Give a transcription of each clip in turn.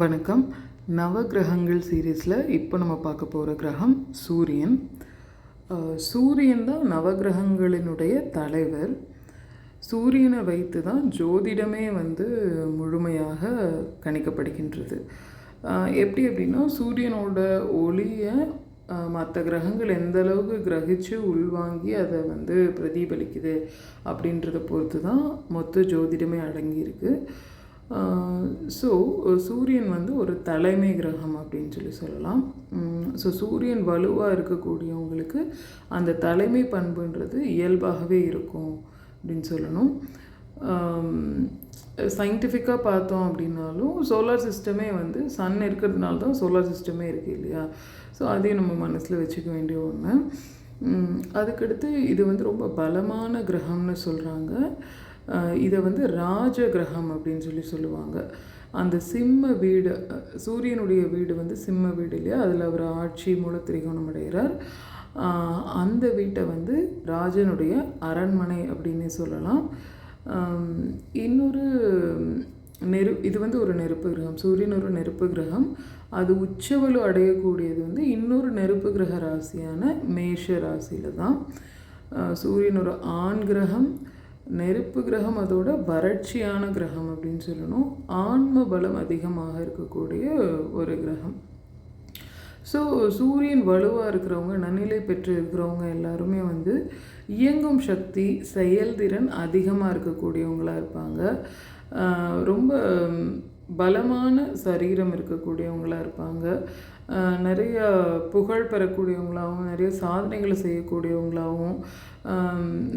வணக்கம். நவகிரகங்கள் சீரீஸில் இப்போ நம்ம பார்க்க போகிற கிரகம் சூரியன். சூரியன் தான் நவகிரகங்களினுடைய தலைவர். சூரியனை வைத்து தான் ஜோதிடமே வந்து முழுமையாக கணிக்கப்படுகின்றது. எப்படி அப்படின்னா சூரியனோட ஒளியை மற்ற கிரகங்கள் எந்த அளவுக்கு கிரகிச்சு உள்வாங்கி அதை வந்து பிரதிபலிக்குது அப்படின்றத பொறுத்து தான் மொத்த ஜோதிடமே அடங்கியிருக்கு. ஸோ சூரியன் வந்து ஒரு தலைமை கிரகம் அப்படின்னு சொல்லி சொல்லலாம். ஸோ சூரியன் வலுவாக இருக்கக்கூடியவங்களுக்கு அந்த தலைமை பண்புன்றது இயல்பாகவே இருக்கும் அப்படின்னு சொல்லணும். சயின்டிஃபிக்காக பார்த்தோம் அப்படின்னாலும் சோலார் சிஸ்டமே வந்து சன் இருக்கிறதுனால தான் சோலார் சிஸ்டமே இருக்குது இல்லையா? ஸோ அதையும் நம்ம மனசில் வச்சுக்க வேண்டிய ஒன்று அதுக்கடுத்து இது வந்து ரொம்ப பலமான கிரகம்னு சொல்கிறாங்க இதை வந்து ராஜ கிரகம் அப்படின்னு சொல்லி சொல்லுவாங்க. அந்த சிம்ம வீடு சூரியனுடைய வீடு வந்து சிம்ம வீடு இல்லையா? அதில் அவர் ஆட்சி மூல திரிகோணம் அடைகிறார் அந்த வீட்டை வந்து ராஜனுடைய அரண்மனை அப்படின்னே சொல்லலாம். இன்னொரு நெரு இது வந்து ஒரு நெருப்பு கிரகம். சூரியன் ஒரு நெருப்பு கிரகம். அது உச்சவலு அடையக்கூடியது வந்து இன்னொரு நெருப்பு கிரக ராசியான மேஷ ராசியில் தான். சூரியன் ஒரு ஆண் கிரகம். நெருப்பு கிரகம் அதோட வறட்சியான கிரகம் அப்படின்னு சொல்லணும். ஆன்ம பலம் அதிகமாக இருக்கக்கூடிய ஒரு கிரகம். ஸோ சூரியன் வலுவாக இருக்கிறவங்க நன்னிலை பெற்று இருக்கிறவங்க எல்லாருமே வந்து இயங்கும் சக்தி செயல்திறன் அதிகமாக இருக்கக்கூடியவங்களாக இருப்பாங்க. ரொம்ப பலமான சரீரம் இருக்கக்கூடியவங்களாக இருப்பாங்க. நிறைய புகழ் பெறக்கூடியவங்களாகவும் நிறைய சாதனைகளை செய்யக்கூடியவங்களாகவும்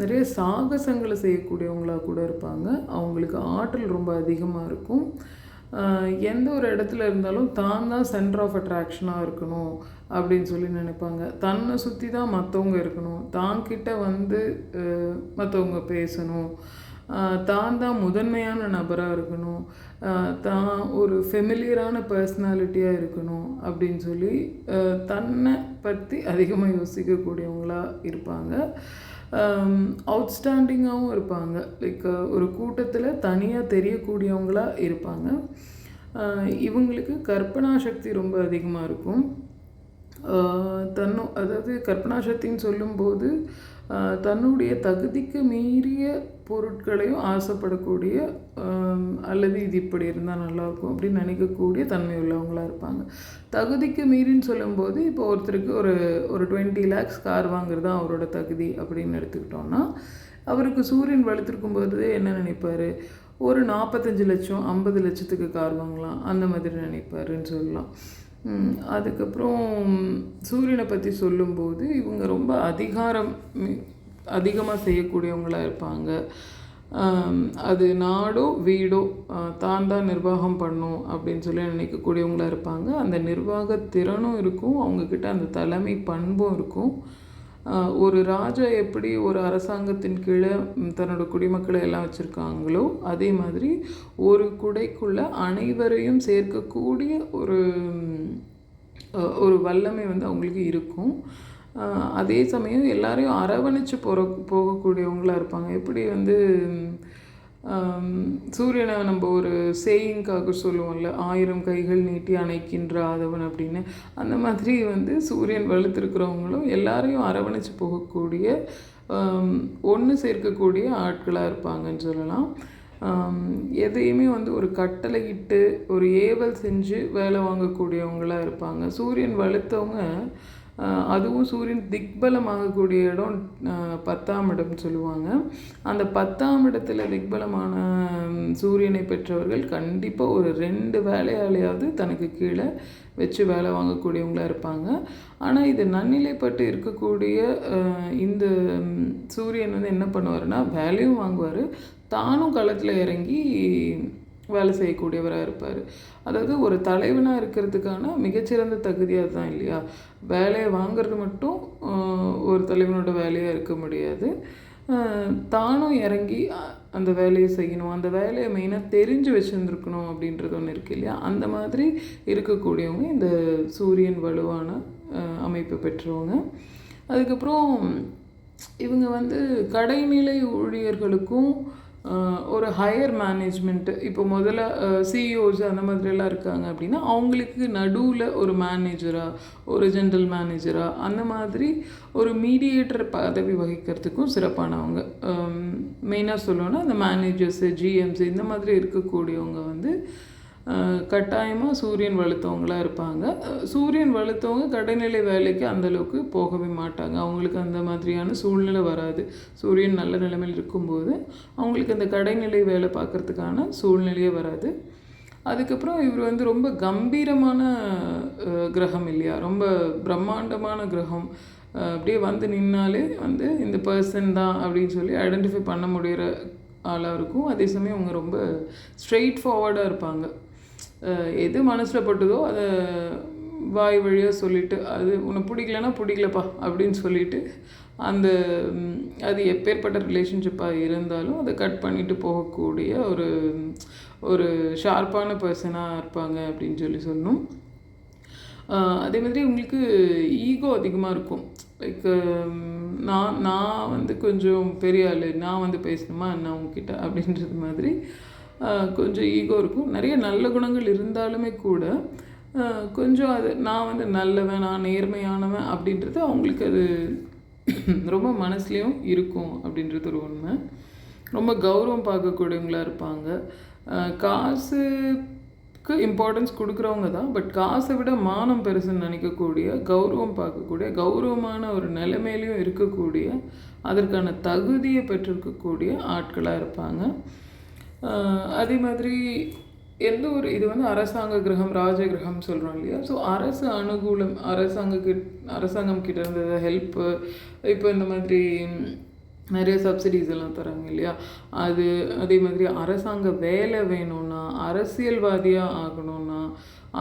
நிறைய சாகசங்களை செய்யக்கூடியவங்களாக கூட இருப்பாங்க. அவங்களுக்கு ஆற்றல் ரொம்ப அதிகமாக இருக்கும். எந்த ஒரு இடத்துல இருந்தாலும் தான் தான் சென்டர் ஆஃப் அட்ராக்ஷனாக இருக்கணும் அப்படின்னு சொல்லி நினைப்பாங்க. தன்னை சுற்றி தான் மற்றவங்க இருக்கணும். தான் கிட்ட வந்து மற்றவங்க பேசணும். தான் தான் முதன்மையான நபராக இருக்கணும். தான் ஒரு ஃபெமிலியரான பர்சனாலிட்டியாக இருக்கணும் அப்படின்னு சொல்லி தன்னை பற்றி அதிகமாக யோசிக்கக்கூடியவங்களாக இருப்பாங்க. அவுட்ஸ்டாண்டிங்காகவும் இருப்பாங்க. லைக் ஒரு கூட்டத்தில் தனியாக தெரியக்கூடியவங்களாக இருப்பாங்க. இவங்களுக்கு கற்பனா சக்தி ரொம்ப அதிகமாக இருக்கும். தன்னோ அதாவது கற்பனா சக்தின்னு சொல்லும்போது தன்னுடைய தகுதிக்கு மீறிய பொருட்களையும் ஆசைப்படக்கூடிய அல்லது இது இப்படி இருந்தால் நல்லாயிருக்கும் அப்படின்னு நினைக்கக்கூடிய தன்மை உள்ளவங்களாக இருப்பாங்க. தகுதிக்கு மீறின்னு சொல்லும்போது இப்போ ஒருத்தருக்கு ஒரு ஒரு டுவெண்ட்டி லேக்ஸ் கார் வாங்குறது தான் அவரோட தகுதி அப்படின்னு எடுத்துக்கிட்டோம்னா அவருக்கு சூரியன் வலுத்திருக்கும் போதே என்ன நினைப்பார்? ஒரு நாற்பத்தஞ்சு லட்சம் ஐம்பது லட்சத்துக்கு கார் வாங்கலாம் அந்த மாதிரி நினைப்பாருன்னு சொல்லலாம். அதுக்கப்புறம் சூரியனை பற்றி சொல்லும்போது இவங்க ரொம்ப அதிகாரம் அதிகமாக செய்யக்கூடியவங்களாக இருப்பாங்க. அது நாடோ வீடோ தான் தான் நிர்வாகம் பண்ணும் அப்படின்னு சொல்லி நினைக்கக்கூடியவங்களாக இருப்பாங்க. அந்த நிர்வாக திறனும் இருக்கும் அவங்கக்கிட்ட அந்த தலைமை பண்பும் இருக்கும். ஒரு ராஜா எப்படி ஒரு அரசாங்கத்தின் கீழே தன்னோட குடிமக்களை எல்லாம் வச்சுருக்காங்களோ அதே மாதிரி ஒரு குடைக்குள்ளே அனைவரையும் சேர்க்கக்கூடிய ஒரு ஒரு வல்லமை வந்து அவங்களுக்கு இருக்கும். அதே சமயம் எல்லாரையும் அரவணைச்சு போகிற போகக்கூடியவங்களா இருப்பாங்க. எப்படி வந்து சூரியனை நம்ம ஒரு சேயிங்காக சொல்லுவோம்ல ஆயிரம் கைகள் நீட்டி அணைக்கின்ற ஆதவன் அப்படின்னு. அந்த மாதிரி வந்து சூரியன் வலுத்திருக்கிறவங்களும் எல்லாரையும் அரவணைச்சு போகக்கூடிய ஒன்று சேர்க்கக்கூடிய ஆட்களாக இருப்பாங்கன்னு சொல்லலாம். எதையுமே வந்து ஒரு கட்டளையிட்டு ஒரு ஏவல் செஞ்சு வேலை வாங்கக்கூடியவங்களாக இருப்பாங்க. சூரியன் வலுத்தவங்க அதுவும் சூரியன் திக்பலமாகக்கூடிய இடம் பத்தாம் இடம்னு சொல்லுவாங்க. அந்த பத்தாம் இடத்துல திக்பலமான சூரியனை பெற்றவர்கள் கண்டிப்பாக ஒரு ரெண்டு வேலையாளையாவது தனக்கு கீழே வச்சு வேலை வாங்கக்கூடியவங்களா இருப்பாங்க. ஆனால் இது நன்னிலைப்பட்டு இருக்கக்கூடிய இந்த சூரியன் வந்து என்ன பண்ணுவாருன்னா வேலையும் வாங்குவார். தானும் களத்தில் இறங்கி வேலை செய்யக்கூடியவராக இருப்பார். அதாவது ஒரு தலைவனாக இருக்கிறதுக்கான மிகச்சிறந்த தகுதி அதுதான் இல்லையா? வேலையை வாங்குறது மட்டும் ஒரு தலைவனோட வேலையாக இருக்க முடியாது. தானும் இறங்கி அந்த வேலையை செய்யணும். அந்த வேலையை மெயினாக தெரிஞ்சு வச்சுருந்துருக்கணும் அப்படின்றது ஒன்று இருக்கு இல்லையா? அந்த மாதிரி இருக்கக்கூடியவங்க இந்த சூரியன் வலுவான அமைப்பு பெற்றவங்க. அதுக்கப்புறம் இவங்க வந்து கடைநிலை ஊழியர்களுக்கும் ஒரு ஹையர் மேனேஜ்மெண்ட்டு இப்போ முதல்ல சிஇஓஸ் அந்த மாதிரிலாம் இருக்காங்க அப்படின்னா அவங்களுக்கு நடுவில் ஒரு மேனேஜராக ஒரு ஜென்ரல் மேனேஜராக அந்த மாதிரி ஒரு மீடியேட்டர் பதவி வகிக்கிறதுக்கும் சிறப்பானவங்க. மெயினாக சொல்லணும்னா அந்த மேனேஜர்ஸு ஜிஎம்சி இந்த மாதிரி இருக்கக்கூடியவங்க வந்து கட்டாயமாக சூரியன் வலுத்தவங்களாக இருப்பாங்க. சூரியன் வலுத்தவங்க கடைநிலை வேலைக்கு அந்தளவுக்கு போகவே மாட்டாங்க. அவங்களுக்கு அந்த மாதிரியான சூழ்நிலை வராது. சூரியன் நல்ல நிலைமையில் இருக்கும்போது அவங்களுக்கு அந்த கடைநிலை வேலை பார்க்குறதுக்கான சூழ்நிலையே வராது. அதுக்கப்புறம் இவர் வந்து ரொம்ப கம்பீரமான கிரகம் இல்லையா? ரொம்ப பிரம்மாண்டமான கிரகம். அப்படியே வந்து நின்னாலே வந்து இந்த பர்சன் தான் அப்படின்னு சொல்லி ஐடென்டிஃபை பண்ண முடிகிற ஆளாக இருக்கும். அதே சமயம் அவங்க ரொம்ப ஸ்ட்ரெயிட் ஃபார்வர்டாக இருப்பாங்க. எது மனசில் பட்டுதோ அதை வாய் வழியாக சொல்லிட்டு அது உனக்கு பிடிக்கலன்னா பிடிக்கலப்பா அப்படின்னு சொல்லிட்டு அந்த அது எப்பேற்பட்ட ரிலேஷன்ஷிப்பாக இருந்தாலும் அதை கட் பண்ணிட்டு போகக்கூடிய ஒரு ஒரு ஷார்ப்பான பர்சனாக இருப்பாங்க அப்படின்னு சொல்லி சொல்லணும். அதே மாதிரி உங்களுக்கு ஈகோ அதிகமாக இருக்கும். லைக் நான் நான் வந்து கொஞ்சம் பெரிய ஆள் நான் வந்து பேசணுமா என்ன உங்ககிட்ட அப்படின்றது மாதிரி. கொஞ்சம் ஈகோ இருக்கும். நிறைய நல்ல குணங்கள் இருந்தாலுமே கூட கொஞ்சம் அது நான் வந்து நல்லவன் நான் நேர்மையானவன் அப்படின்றது அவங்களுக்கு அது ரொம்ப மனசுலேயும் இருக்கும் அப்படின்றது ஒரு உண்மை. ரொம்ப கௌரவம் பார்க்கக்கூடியவங்களா இருப்பாங்க. காசுக்கு இம்பார்ட்டன்ஸ் கொடுக்குறவங்க தான் பட் காசை விட மானம் பெருசுன்னு நினைக்கக்கூடிய கௌரவம் பார்க்கக்கூடிய கௌரவமான ஒரு நிலைமையிலையும் இருக்கக்கூடிய அதற்கான தகுதியை பெற்றிருக்கக்கூடிய ஆட்களாக இருப்பாங்க. அதே மாதிரி எந்த ஒரு இது வந்து அரசாங்க கிரகம் ராஜ கிரகம் சொல்கிறோம் இல்லையா? ஸோ அரசு அனுகூலம் அரசாங்க கிட் அரசாங்கம் கிட்ட இருந்த ஹெல்ப்பு இப்போ இந்த மாதிரி நிறைய சப்சிடிஸ் எல்லாம் தராங்க இல்லையா? அது அதே மாதிரி அரசாங்க வேலை வேணும்னா அரசியல்வாதியாக ஆகணும்னா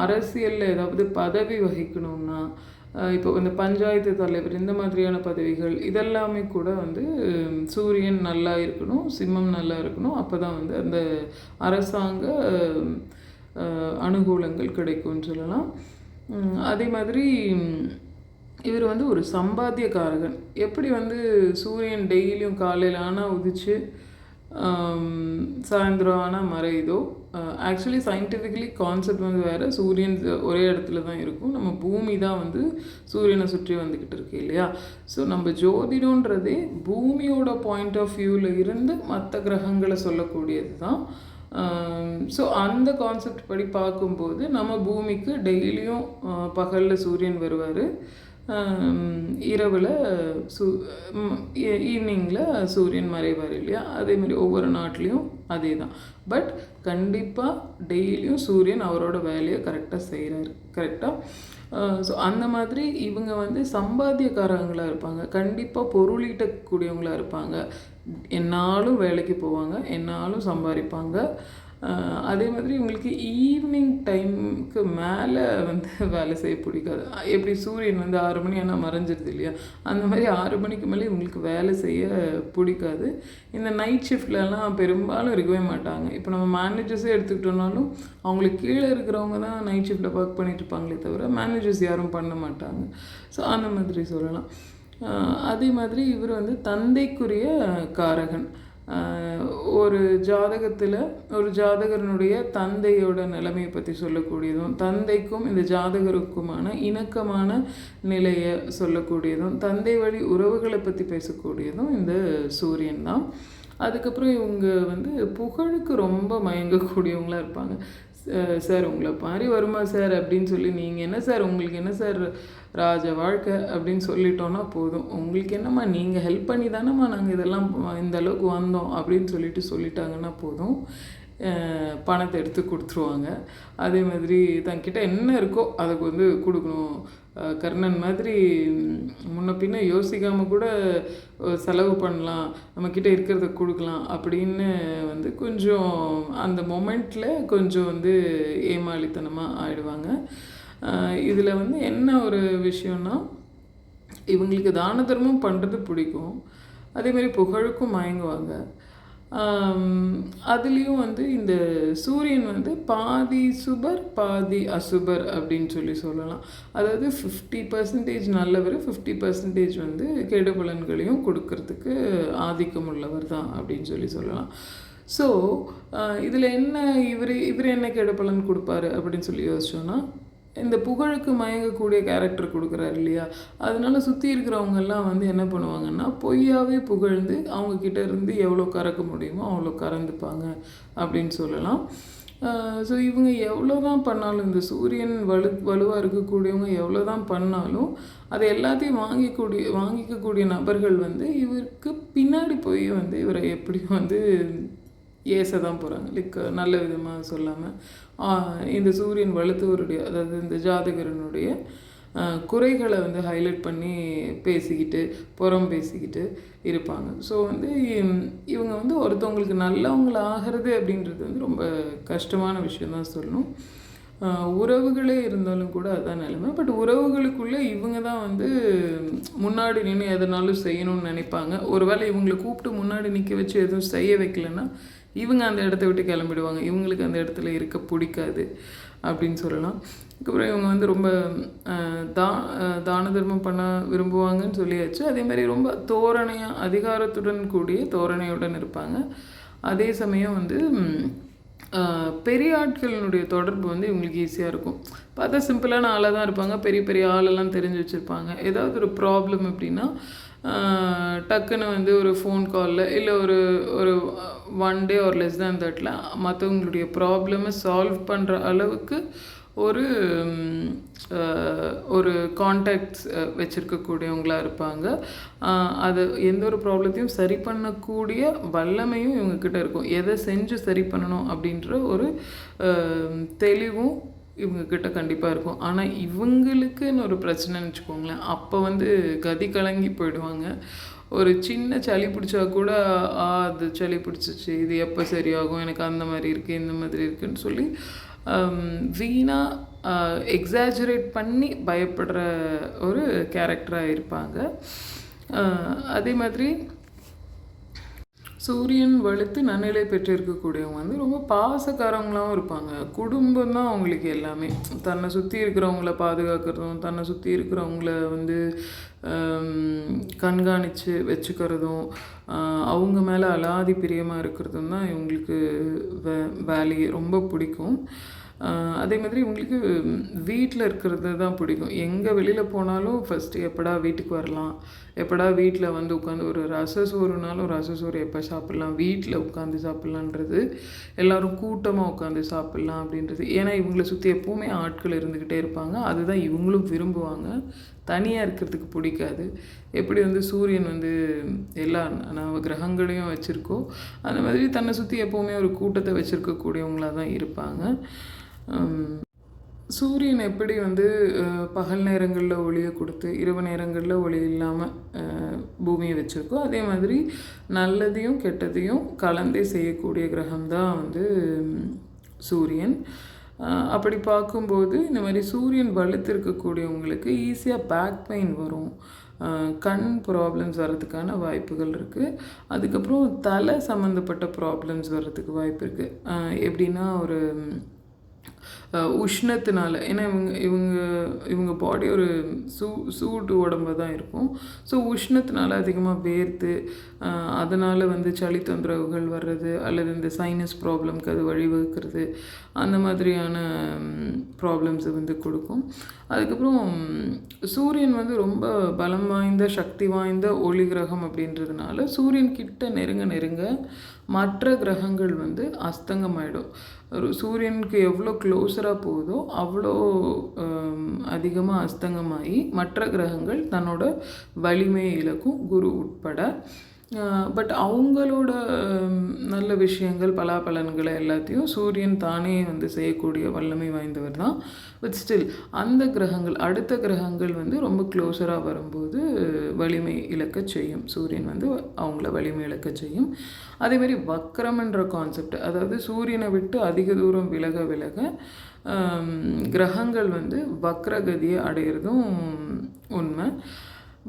அரசியலில் ஏதாவது பதவி வகிக்கணும்னா இப்போ இந்த பஞ்சாயத்து தலைவர் இந்த மாதிரியான பதவிகள் இதெல்லாமே கூட வந்து சூரியன் நல்லா இருக்கணும் சிம்மம் நல்லா இருக்கணும். அப்போ தான் வந்து அந்த அரசாங்க அனுகூலங்கள் கிடைக்கும்னு சொல்லலாம். அதே மாதிரி இவர் வந்து ஒரு சம்பாத்தியக்காரகன். எப்படி வந்து சூரியன் டெய்லியும் காலையில் ஆனால் உதிச்சு சாயந்தரம் ஆனால் மறையுதோ ஆக்சுவலி சயின்டிஃபிக்கலி கான்செப்ட் வந்து வேறு சூரியன் ஒரே இடத்துல தான் இருக்கும். நம்ம பூமி தான் வந்து சூரியனை சுற்றி வந்துக்கிட்டு இருக்கு இல்லையா? ஸோ நம்ம ஜோதிடன்றதே பூமியோட பாயிண்ட் ஆஃப் வியூவில் இருந்து மற்ற கிரகங்களை சொல்லக்கூடியது தான். ஸோ அந்த கான்செப்ட் படி பார்க்கும்போது நம்ம பூமிக்கு டெய்லியும் பகலில் சூரியன் வருவார். இரவில் சூ ஈவினிங்கில் சூரியன் மறைவார் இல்லையா? அதே மாதிரி ஒவ்வொரு நாட்டிலையும் அதே தான் பட் கண்டிப்பாக டெய்லியும் சூரியன் அவரோட வேலையை கரெக்டாக செய்கிறாரு கரெக்டாக ஸோ அந்த மாதிரி இவங்க வந்து சம்பாத்தியக்காரங்களாக இருப்பாங்க. கண்டிப்பாக பொருளீட்டக்கூடியவங்களாக இருப்பாங்க. என்னாலும் வேலைக்கு போவாங்க என்னாலும் சம்பாதிப்பாங்க. அதே மாதிரி உங்களுக்கு ஈவினிங் டைமுக்கு மேலே வந்து வேலை செய்ய பிடிக்காது. எப்படி சூரியன் வந்து ஆறு மணி ஆனால் மறைஞ்சிருது இல்லையா? அந்த மாதிரி ஆறு மணிக்கு மேலே உங்களுக்கு வேலை செய்ய பிடிக்காது. இந்த நைட் ஷிஃப்ட்லலாம் பெரும்பாலும் இருக்கவே மாட்டாங்க. இப்போ நம்ம மேனேஜர்ஸே எடுத்துக்கிட்டோம்னாலும் அவங்களுக்கு கீழே இருக்கிறவங்க தான் நைட் ஷிஃப்ட்டில் ஒர்க் பண்ணிட்டு இருப்பாங்களே தவிர மேனேஜர்ஸ் யாரும் பண்ண மாட்டாங்க. ஸோ அந்த மாதிரி சொல்லலாம். அதே மாதிரி இவர் வந்து தந்தைக்குரிய காரகன். ஒரு ஜாதகத்தில் ஒரு ஜாதகரனுடைய தந்தையோட நிலைமையை பற்றி சொல்லக்கூடியதும் தந்தைக்கும் இந்த ஜாதகருக்குமான இணக்கமான நிலையை சொல்லக்கூடியதும் தந்தை வழி உறவுகளை பற்றி பேசக்கூடியதும் இந்த சூரியன் தான். அதுக்கப்புறம் இவங்க வந்து புகழுக்கு ரொம்ப மயங்கக்கூடியவங்களா இருப்பாங்க. சார் உங்களை மாதிரி வருமா சார் அப்படின்னு சொல்லி நீங்கள் என்ன சார் உங்களுக்கு என்ன சார் ராஜ வாழ்க்கை அப்படின்னு சொல்லிட்டோன்னா போதும். உங்களுக்கு என்னம்மா நீங்கள் ஹெல்ப் பண்ணி தானேம்மா நாங்கள் இதெல்லாம் இந்த அளவுக்கு வந்தோம் அப்படின்னு சொல்லிட்டு சொல்லிட்டாங்கன்னா போதும். பணத்தை எடுத்து கொடுத்துருவாங்க. அதே மாதிரி தங்கிட்ட என்ன இருக்கோ அதுக்கு வந்து கொடுக்கணும். கர்ணன் மாதிரி முன்ன பின்ன யோசிக்காமல் கூட செலவு பண்ணலாம் நம்மக்கிட்ட இருக்கிறத கொடுக்கலாம் அப்படின்னு வந்து கொஞ்சம் அந்த மொமெண்ட்டில் கொஞ்சம் வந்து ஏமாளித்தனமாக ஆயிடுவாங்க. இதில் வந்து என்ன ஒரு விஷயம்னா இவங்களுக்கு தான தர்மம் பண்ணுறது பிடிக்கும். அதேமாதிரி புகழுக்கும் மயங்குவாங்க. அதுலேயும் வந்து இந்த சூரியன் வந்து பாதி சுபர் பாதி அசுபர் அப்படின்னு சொல்லி சொல்லலாம். அதாவது ஃபிஃப்டி பர்சன்டேஜ் நல்லவர் ஃபிஃப்டி பர்சன்டேஜ் வந்து கெடுபலன்களையும் கொடுக்கறதுக்கு ஆதிக்கம் உள்ளவர் தான் அப்படின்னு சொல்லி சொல்லலாம். ஸோ இதில் என்ன இவர் இவர் என்ன கெடுபலன் கொடுப்பாரு அப்படின்னு சொல்லி யோசிச்சோன்னா இந்த புகழுக்கு மயங்கக்கூடிய கேரக்டர் கொடுக்குறாரு இல்லையா? அதனால சுற்றி இருக்கிறவங்கெல்லாம் வந்து என்ன பண்ணுவாங்கன்னா பொய்யாவே புகழ்ந்து அவங்கக்கிட்ட இருந்து எவ்வளோ கறக்க முடியுமோ அவ்வளோ கறந்துப்பாங்க அப்படின்னு சொல்லலாம். ஸோ இவங்க எவ்வளோ தான் பண்ணாலும் இந்த சூரியன் வலு வலுவாக இருக்கக்கூடியவங்க எவ்வளோ தான் பண்ணாலும் அதை எல்லாத்தையும் வாங்கிக்கூடிய வாங்கிக்கக்கூடிய நபர்கள் வந்து இவருக்கு பின்னாடி போய் வந்து இவரை எப்படியும் வந்து ஏச தான் போகிறாங்க லைக் நல்ல விதமாக சொல்லாமல் இந்த சூரியன் வலுத்தவருடைய அதாவது இந்த ஜாதகரனுடைய குறைகளை வந்து ஹைலைட் பண்ணி பேசிக்கிட்டு புறம் பேசிக்கிட்டு இருப்பாங்க. ஸோ வந்து இவங்க வந்து ஒருத்தவங்களுக்கு நல்லவங்கள ஆகிறது அப்படின்றது வந்து ரொம்ப கஷ்டமான விஷயம் தான் சொல்லணும். உறவுகளே இருந்தாலும் கூட அதான் நிலைமை. பட் உறவுகளுக்குள்ளே இவங்க தான் வந்து முன்னாடி நின்று எதனாலும் செய்யணும்னு நினைப்பாங்க. ஒருவேளை இவங்களை கூப்பிட்டு முன்னாடி நிற்க வச்சு எதுவும் செய்ய வைக்கலன்னா இவங்க அந்த இடத்த விட்டு கிளம்பிடுவாங்க. இவங்களுக்கு அந்த இடத்துல இருக்க பிடிக்காது அப்படின்னு சொல்லலாம். அதுக்கப்புறம் இவங்க வந்து ரொம்ப தா தான தர்மம் பண்ண விரும்புவாங்கன்னு சொல்லியாச்சு. அதே மாதிரி ரொம்ப தோரணையாக அதிகாரத்துடன் கூடிய தோரணையுடன் இருப்பாங்க. அதே சமயம் வந்து பெரிய ஆட்களினுடைய தொடர்பு வந்து இவங்களுக்கு ஈஸியாக இருக்கும். பார்த்தா சிம்பிளான ஆளாக தான் இருப்பாங்க. பெரிய பெரிய ஆளெல்லாம் தெரிஞ்சு வச்சுருப்பாங்க. ஏதாவது ஒரு ப்ராப்ளம் அப்படின்னா டக்குன்னு வந்து ஒரு ஃபோன் காலில் இல்லை ஒரு ஒரு one day or less than தட்டில் மற்றவங்களுடைய ப்ராப்ளமை சால்வ் பண்ணுற அளவுக்கு ஒரு ஒரு காண்டாக்ட்ஸ் வச்சுருக்கக்கூடியவங்களாக இருப்பாங்க. அது எந்த ஒரு ப்ராப்ளத்தையும் சரி பண்ணக்கூடிய வல்லமையும் இவங்கக்கிட்ட இருக்கும். எதை செஞ்சு சரி பண்ணணும் அப்படின்ற ஒரு தெளிவும் இவங்கக்கிட்ட கண்டிப்பாக இருக்கும். ஆனால் இவங்களுக்குன்னு ஒரு பிரச்சனைன்னு வச்சுக்கோங்களேன் அப்போ வந்து கதி கலங்கி போயிடுவாங்க. ஒரு சின்ன சளி பிடிச்சா கூட ஆ அது சளி பிடிச்சிச்சு இது எப்போ சரியாகும்? எனக்கு அந்த மாதிரி இருக்குது இந்த மாதிரி இருக்குதுன்னு சொல்லி வீணாக எக்ஸாஜரேட் பண்ணி பயப்படுற ஒரு கேரக்டராக இருப்பாங்க. அதே மாதிரி சூரியன் வலுத்து நன்னிலை பெற்றிருக்கக்கூடியவங்க வந்து ரொம்ப பாசக்காரங்களாகவும் இருப்பாங்க. குடும்பம் தான் அவங்களுக்கு எல்லாமே. தன்னை சுற்றி இருக்கிறவங்கள பாதுகாக்கிறதும் தன்னை சுற்றி இருக்கிறவங்கள வந்து கண்காணித்து வச்சுக்கிறதும் அவங்க மேலே அலாதி பிரியமாக இருக்கிறதும் தான் இவங்களுக்கு வே வேலையை ரொம்ப பிடிக்கும். அதே மாதிரி இவங்களுக்கு வீட்டில் இருக்கிறது தான் பிடிக்கும். எங்கே வெளியில் போனாலும் ஃபஸ்ட்டு எப்படா வீட்டுக்கு வரலாம்? எப்படா வீட்டில் வந்து உட்காந்து ஒரு ரச சோறுனாலும் ரச சோறு எப்போ சாப்பிட்லாம்? வீட்டில் உட்காந்து சாப்பிட்லான்றது எல்லோரும் கூட்டமாக உட்காந்து சாப்பிட்லாம் அப்படின்றது. ஏன்னா இவங்களை சுற்றி எப்போவுமே ஆட்கள் இருந்துக்கிட்டே இருப்பாங்க. அதுதான் இவங்களும் விரும்புவாங்க. தனியாக இருக்கிறதுக்கு பிடிக்காது. எப்படி வந்து சூரியன் வந்து எல்லா நவ கிரகங்களையும் வச்சுருக்கோ அந்த மாதிரி தன்னை சுற்றி எப்போவுமே ஒரு கூட்டத்தை வச்சுருக்கக்கூடியவங்களாக தான் இருப்பாங்க. சூரியன் எப்படி வந்து பகல் நேரங்களில் ஒளியை கொடுத்து இரவு நேரங்களில் ஒளி இல்லாமல் பூமியை வச்சுருக்கோ அதே மாதிரி நல்லதையும் கெட்டதையும் கலந்தே செய்யக்கூடிய கிரகம் தான் வந்து சூரியன். அப்படி பார்க்கும்போது இந்த மாதிரி சூரியன் வலுத்திருக்கக்கூடியவங்களுக்கு ஈஸியாக பேக் பெயின் வரும். கண் ப்ராப்ளம்ஸ் வர்றதுக்கான வாய்ப்புகள் இருக்குது அதுக்கப்புறம் தலை சம்மந்தப்பட்ட ப்ராப்ளம்ஸ் வர்றதுக்கு வாய்ப்பு இருக்குது எப்படின்னா ஒரு உஷ்ணத்தினால. ஏன்னா இவங்க இவங்க இவங்க பாடி ஒரு சூ சூடு உடம்பு தான் இருக்கும். ஸோ உஷ்ணத்தினால அதிகமாக வேர்த்து அதனால் வந்து சளி தொந்தரவுகள் வர்றது அல்லது இந்த சைனஸ் ப்ராப்ளம்க்கு அது வழிவகுக்கிறது அந்த மாதிரியான ப்ராப்ளம்ஸை வந்து கொடுக்கும். அதுக்கப்புறம் சூரியன் வந்து ரொம்ப பலம் வாய்ந்த சக்தி வாய்ந்த ஒளி கிரகம் அப்படின்றதுனால சூரியன் கிட்ட நெருங்க நெருங்க மற்ற கிரகங்கள் வந்து அஸ்தங்கமாயிடும். ஒரு சூரியனுக்கு எவ்வளோ க்ளோஸராக போகுதோ அவ்வளோ அதிகமாக அஸ்தங்கமாகி மற்ற கிரகங்கள் தன்னோட வலிமையை இழக்கும் குரு உட்பட. பட் அவங்களோட நல்ல விஷயங்கள் பலாபலன்களை எல்லாத்தையும் சூரியன் தானே வந்து செய்யக்கூடிய வல்லமை வாய்ந்தவர் தான். பட் ஸ்டில் அந்த கிரகங்கள் அடுத்த கிரகங்கள் வந்து ரொம்ப க்ளோஸராக வரும்போது வலிமை இழக்க செய்யும். சூரியன் வந்து அவங்கள வலிமை இழக்க செய்யும். அதேமாரி வக்கரம்ன்ற வக்ரம்ன்ற கான்செப்ட் அதாவது சூரியனை விட்டு அதிக தூரம் விலக விலக கிரகங்கள் வந்து வக்ரகதியை அடையிறதும் உண்மை.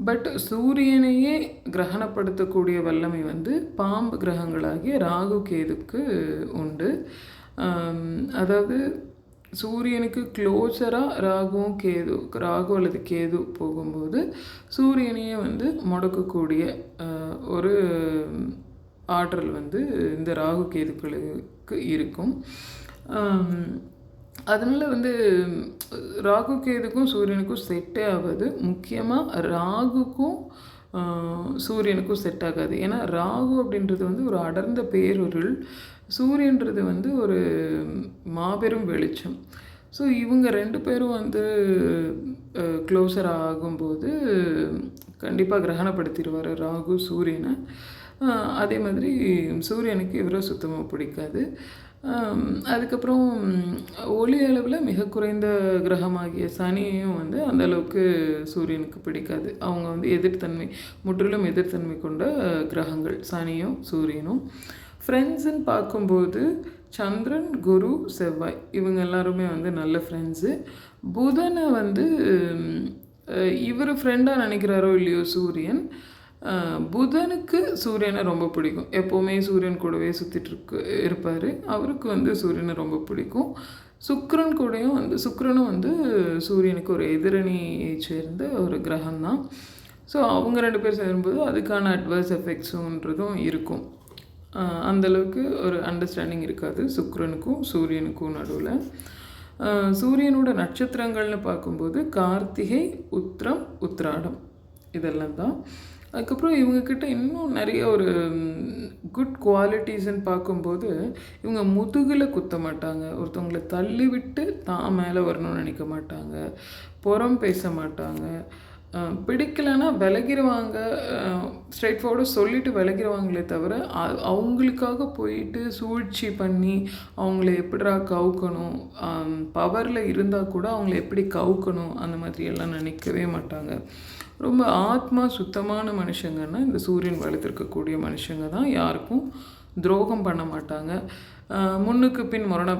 பட் சூரியனையே கிரகணப்படுத்தக்கூடிய வல்லமை வந்து பாம்பு கிரகங்களாகிய ராகு கேதுக்கு உண்டு. அதாவது சூரியனுக்கு க்ளோஸராக ராகுவும் கேது ராகு அல்லது கேது போகும்போது சூரியனையே வந்து முடக்கக்கூடிய ஒரு ஆற்றல் வந்து இந்த ராகு கேதுக்களுக்கு இருக்கும். அதனால் வந்து ராகு கேதுக்கும் சூரியனுக்கும் செட்டே ஆகாது. முக்கியமாக ராகுக்கும் சூரியனுக்கும் செட் ஆகாது. ஏன்னா ராகு அப்படின்றது வந்து ஒரு அடர்ந்த பேரொருள். சூரியன்றது வந்து ஒரு மாபெரும் வெளிச்சம். ஸோ இவங்க ரெண்டு பேரும் வந்து க்ளோஸர் ஆகும்போது கண்டிப்பாக கிரகணப்படுத்திடுவார் ராகு சூரியனை. அதே மாதிரி சூரியனுக்கு இவரை சுத்தமாக பிடிக்காது. அதுக்கப்புறம் ஒளி அளவில் மிக குறைந்த கிரகமாகிய சனியும் வந்து அந்த அளவுக்கு சூரியனுக்கு பிடிக்காது. அவங்க வந்து எதிர்த்தன்மை முற்றிலும் எதிர்த்தன்மை கொண்ட கிரகங்கள். சனியும் சூரியனும். ஃப்ரெண்ட்ஸுன்னு பார்க்கும்போது சந்திரன் குரு செவ்வாய் இவங்க எல்லாருமே வந்து நல்ல ஃப்ரெண்ட்ஸு புதனை வந்து இவர் ஃப்ரெண்டாக நினைக்கிறாரோ இல்லையோ சூரியன் புதனுக்கு சூரியனை ரொம்ப பிடிக்கும். எப்போவுமே சூரியன் கூடவே சுற்றிட்டுருக்கு இருப்பார். அவருக்கு வந்து சூரியனை ரொம்ப பிடிக்கும். சுக்ரன் கூடயும் வந்து சுக்ரனும் வந்து சூரியனுக்கு ஒரு எதிரணியை சேர்ந்த ஒரு கிரகம் தான் ஸோ அவங்க ரெண்டு பேர் சேரும்போது அதுக்கான அட்வர்ஸ் எஃபெக்ட்ஸுன்றதும் இருக்கும். அந்தளவுக்கு அந்த அளவுக்கு ஒரு அண்டர்ஸ்டாண்டிங் இருக்காது சுக்ரனுக்கும் சூரியனுக்கும் நடுவில். சூரியனோட நட்சத்திரங்கள்னு பார்க்கும்போது கார்த்திகை உத்திரம் உத்திராடம் இதெல்லாம் தான். அதுக்கப்புறம் இவங்கக்கிட்ட இன்னும் நிறைய ஒரு குட் குவாலிட்டிஸ்ன்னு பார்க்கும்போது இவங்க முதுகில் குத்த மாட்டாங்க. ஒருத்தவங்களை தள்ளி விட்டு தான் மேலே வரணும்னு நினைக்க மாட்டாங்க. புறம் பேச மாட்டாங்க. பிடிக்கலைன்னா விலகிடுவாங்க ஸ்ட்ரைட் ஃபார்வர்டாக சொல்லிவிட்டு விலகிடுவாங்களே தவிர அவங்களுக்காக போயிட்டு சூழ்ச்சி பண்ணி அவங்கள எப்படிடா கவுக்கணும் பவரில் இருந்தால் கூட அவங்கள எப்படி கவுக்கணும் அந்த மாதிரி எல்லாம் நினைக்கவே மாட்டாங்க. ரொம்ப ஆத்மா சுத்தமான மனுஷங்கன்னா இந்த சூரியன் வளர்த்துருக்கக்கூடிய மனுஷங்க தான் யாருக்கும் துரோகம் பண்ண மாட்டாங்க. முன்னுக்கு பின் முரண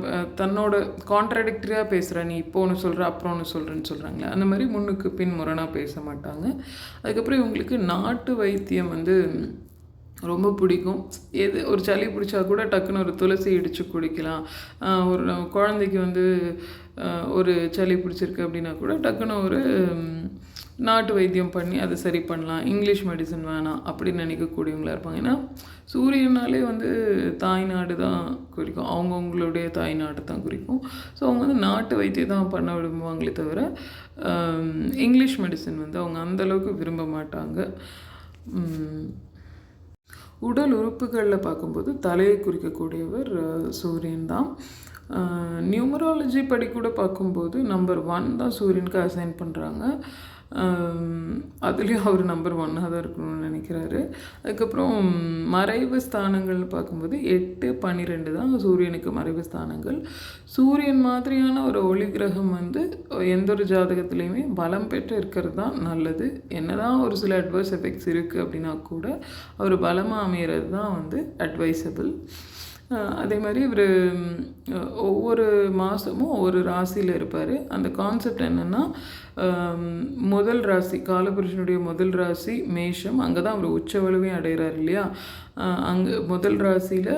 தன்னோட கான்ட்ராடிக்டரியாக பேசுகிற நீ இப்போ ஒன்று சொல்கிற அப்புறம் ஒன்று சொல்கிறேன்னு சொல்கிறாங்களே அந்த மாதிரி முன்னுக்கு பின் முரணாக பேச மாட்டாங்க. அதுக்கப்புறம் இவங்களுக்கு நாட்டு வைத்தியம் வந்து ரொம்ப பிடிக்கும். எது ஒரு சளி பிடிச்சா கூட டக்குன்னு ஒரு துளசி இடித்து குடிக்கலாம். ஒரு குழந்தைக்கு வந்து ஒரு சளி பிடிச்சிருக்கு அப்படின்னா கூட டக்குன்னு ஒரு நாட்டு வைத்தியம் பண்ணி அதை சரி பண்ணலாம். இங்கிலீஷ் மெடிசன் வேணாம் அப்படின்னு நினைக்கக்கூடியவங்களா இருப்பாங்க. ஏன்னா சூரியனாலே வந்து தாய்நாடு தான் குறிக்கும். அவங்கவுங்களுடைய தாய்நாடு தான் குறிக்கும். ஸோ அவங்க வந்து நாட்டு வைத்தியம் தான் பண்ண விரும்புவாங்களே தவிர இங்கிலீஷ் மெடிசன் வந்து அவங்க அந்தளவுக்கு விரும்ப மாட்டாங்க. உடல் உறுப்புகளில் பார்க்கும்போது தலையை குறிக்கக்கூடியவர் சூரியன் தான். நியூமராலஜி படி கூட பார்க்கும்போது நம்பர் ஒன் தான் சூரியனுக்கு அசைன் பண்ணுறாங்க அதுலேயும் அவர் நம்பர் ஒன்னாக தான் இருக்கணும்னு நினைக்கிறாரு. அதுக்கப்புறம் மறைவு ஸ்தானங்கள்னு பார்க்கும்போது எட்டு பன்னிரெண்டு தான் சூரியனுக்கு மறைவு ஸ்தானங்கள். சூரியன் மாதிரியான ஒரு ஒளி கிரகம் வந்து எந்த ஒரு ஜாதகத்துலேயுமே பலம் பெற்று இருக்கிறது தான் நல்லது. என்னதான் ஒரு சில அட்வைஸ் எஃபெக்ட்ஸ் இருக்குது அப்படின்னா கூட அவர் பலமாக அமையிறது தான் வந்து அட்வைசபிள் அதே மாதிரி இவர் ஒவ்வொரு மாதமும் ஒவ்வொரு ராசியில் இருப்பார். அந்த கான்செப்ட் என்னென்னா முதல் ராசி காலபுருஷனுடைய முதல் ராசி மேஷம் அங்கே தான் அவர் உச்ச வலுவையும் அடைகிறார் இல்லையா? அங்கே முதல் ராசியில்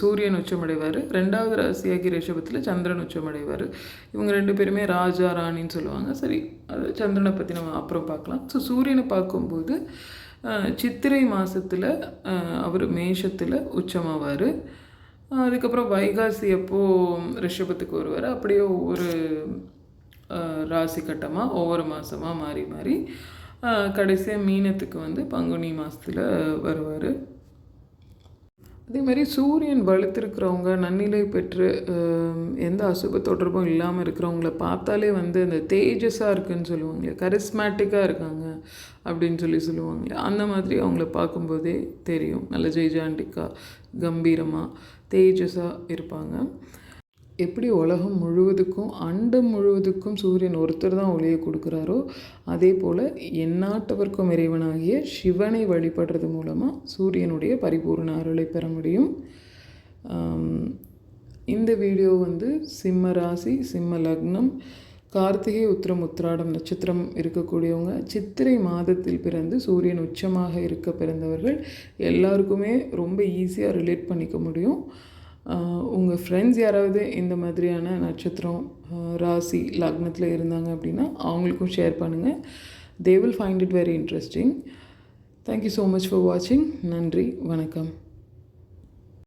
சூரியன் உச்சமடைவார். ரெண்டாவது ராசியாகி ரிஷபத்தில் சந்திரன் உச்சமடைவார். இவங்க ரெண்டு பேருமே ராஜா ராணின்னு சொல்லுவாங்க. சரி அது சந்திரனை பற்றி நம்ம அப்புறம் பார்க்கலாம். ஸோ சூரியனை பார்க்கும்போது சித்திரை மாதத்தில் அவர் மேஷத்தில் உச்சமாவார். அதுக்கப்புறம் வைகாசி அப்போது ரிஷபத்துக்கு வருவார். அப்படியே ஒவ்வொரு ராசி கட்டமாக ஒவ்வொரு மாதமாக மாறி மாறி கடைசியாக மீனத்துக்கு வந்து பங்குனி மாதத்தில் வருவார். அதே மாதிரி சூரியன் வலுத்திருக்கிறவங்க நன்னிலை பெற்று எந்த அசுப தொடர்பும் இல்லாமல் இருக்கிறவங்கள பார்த்தாலே வந்து அந்த தேஜஸாக இருக்குன்னு சொல்லுவாங்க கரிஸ்மேட்டிக்காக இருக்காங்க அப்படின்னு சொல்லி சொல்லுவாங்க அந்த மாதிரி அவங்கள பார்க்கும்போதே தெரியும். நல்ல ஜெய்ஜாண்டிக்கா கம்பீரமாக தேஜஸாக இருப்பாங்க. எப்படி உலகம் முழுவதுக்கும் அண்டம் முழுவதுக்கும் சூரியன் ஒருத்தர் தான் ஒளியை கொடுக்குறாரோ அதே போல் எந்நாட்டவர்க்கும் இறைவனாகிய சிவனை வழிபடுறது மூலமாக சூரியனுடைய பரிபூர்ண அருளை பெற முடியும். இந்த வீடியோ வந்து சிம்ம ராசி சிம்ம லக்னம் கார்த்திகை உத்திரம் உத்திராடம் நட்சத்திரம் இருக்கக்கூடியவங்க சித்திரை மாதத்தில் பிறந்து சூரியன் உச்சமாக இருக்க பிறந்தவர்கள் எல்லாருக்குமே ரொம்ப ஈஸியாக ரிலேட் பண்ணிக்க முடியும். உங்கள் ஃப்ரெண்ட்ஸ் யாராவது இந்த மாதிரியான நட்சத்திரம் ராசி லக்னத்தில் இருந்தாங்க அப்படின்னா அவங்களுக்கும் ஷேர் பண்ணுங்கள் they will find it very interesting thank you so much for வாட்சிங் நன்றி வணக்கம்.